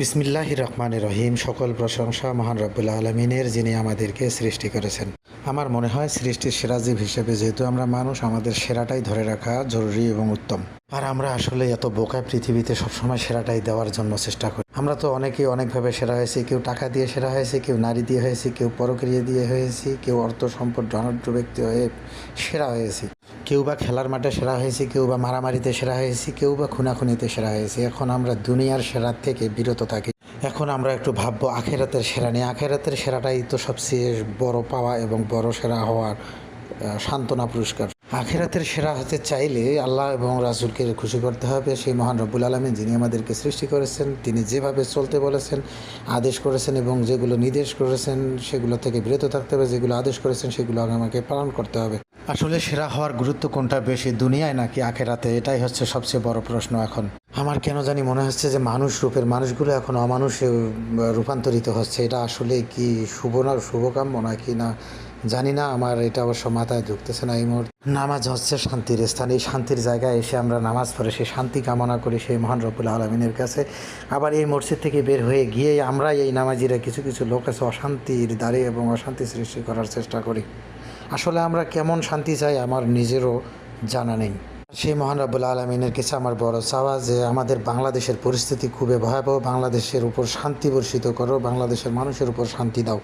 বিসমিল্লাহ রহমান রহিম, সকল প্রশংসা মহান রব্বুল্লা আলমিনের যিনি আমাদেরকে সৃষ্টি করেছেন। আমার মনে হয় সৃষ্টির সেরাজীব হিসেবে যেহেতু আমরা মানুষ, আমাদের সেরাটাই ধরে রাখা জরুরি এবং উত্তম। আর আমরা আসলে এত বোকায় পৃথিবীতে সবসময় সেরাটাই দেওয়ার জন্য চেষ্টা করি। আমরা তো অনেকেই অনেকভাবে সেরা হয়েছি, কেউ টাকা দিয়ে সেরা হয়েছে, কেউ নারী দিয়ে হয়েছে, কেউ পরক্রিয়া দিয়ে হয়েছি, কেউ অর্থ সম্পদ ধনাঢ্য ব্যক্তি হয়ে সেরা হয়েছি। কেউ বা খেলার মাঠে সেরা হয়েছি কেউ বা মারামারিতে সেরা হয়েছি কেউ বা খুনাখুনিতে সেরা হয়েছি। এখন আমরা দুনিয়ার সেরার থেকে বিরত থাকি। এখন আমরা একটু ভাববো আখেরাতের সেরা নিয়ে। আখেরাতের সেরাটাই তো সবচেয়ে বড় পাওয়া এবং বড় সেরা হওয়ার সান্ত্বনা পুরস্কার। আখেরাতের সেরা হতে চাইলে আল্লাহ এবং রাসুলকে খুশি করতে হবে। সেই মহান রব্বুল আলমী যিনি আমাদেরকে সৃষ্টি করেছেন, তিনি যেভাবে চলতে বলেছেন, আদেশ করেছেন এবং যেগুলো নির্দেশ করেছেন, সেগুলো থেকে বিরত থাকতে হবে। যেগুলো আদেশ করেছেন, সেগুলো আমাকে পালন করতে হবে। আসলে সেরা হওয়ার গুরুত্ব কোনটা বেশি, দুনিয়ায় নাকি আখেরাতে? এটাই হচ্ছে সবচেয়ে বড় প্রশ্ন এখন। আমার কেন জানি মনে হচ্ছে যে মানুষ রূপের মানুষগুলো এখন অমানুষে রূপান্তরিত হচ্ছে। এটা আসলে কি শুভ না শুভকাম্য নাকি না জানি না, আমার এটা অবশ্য মাথায় ঢুকতেছে না এই মুহূর্তে। নামাজ হচ্ছে শান্তির স্থান। এই শান্তির জায়গায় এসে আমরা নামাজ পড়ে সেই শান্তি কামনা করি সেই মহান রব্বুল আলমিনের কাছে। আবার এই মসজিদ থেকে বের হয়ে গিয়ে আমরা এই নামাজিরা কিছু কিছু লোক আছে অশান্তির দ্বারে এবং অশান্তি সৃষ্টি করার চেষ্টা করি। আসলে আমরা কেমন শান্তি চাই আমার নিজেরও জানা নেই। সেই মহান রাবুল আলমিনের কাছে আমার বড় চাওয়া যে আমাদের বাংলাদেশের পরিস্থিতি খুবই ভয়াবহ, বাংলাদেশের উপর শান্তি বর্ষিত করো, বাংলাদেশের মানুষের উপর শান্তি দাও।